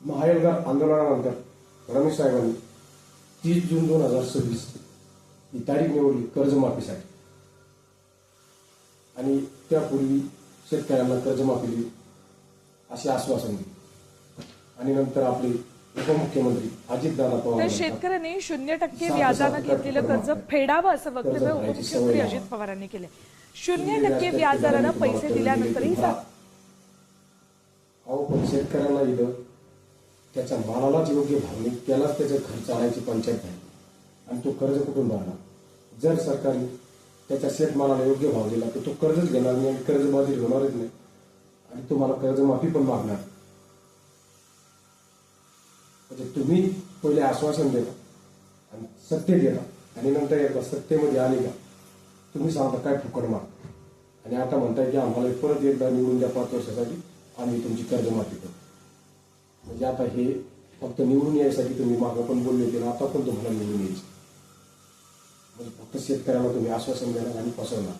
महायोगा आंदोलनानंतर रमेश साहेबांनी तीस जून दोन हजार सव्वीस ही तारीख निवडली कर्जमाफीसाठी. आणि त्यापूर्वी शेतकऱ्यांना कर्जमाफी दिली असे आश्वासन दिले. आणि नंतर आपले उपमुख्यमंत्री अजितदादा पवार शेतकऱ्यांनी शून्य टक्के व्याजानं घेतलेलं कर्ज फेडावं असं वक्तव्य उपमुख्यमंत्री अजित. पवारांनी केले शून्य टक्के व्याजानं पैसे दिल्यानंतरही अहो पण शेतकऱ्यांना इथं त्याच्या मालालाच योग्य भाव नाही. त्यालाच त्याचं घर चालायची पंचायत आहे. आणि तो कर्ज कुठून भरणार? जर सरकारने त्याच्या शेतमालाला योग्य भाव दिला तर तो कर्जच घेणार नाही आणि कर्जबाजी होणारच नाही. आणि तुम्हाला कर्जमाफी पण मागणार. म्हणजे तुम्ही पहिले आश्वासन देता आणि सत्य देता आणि नंतर एकदा सत्तेमध्ये आले का तुम्ही सांगता काय फुकट माग आणि आता म्हणताय की आम्हाला परत एकदा निवडून द्या पाच वर्षासाठी आम्ही तुमची कर्जमाफी करू म्हणजे आता हे फक्त निवडून यायसाठी तुम्ही मागं पण बोलले होते आता पण तुम्हाला निवडून यायचं म्हणजे फक्त शेतकऱ्याला तुम्ही आश्वासन देणार आणि फसवणार.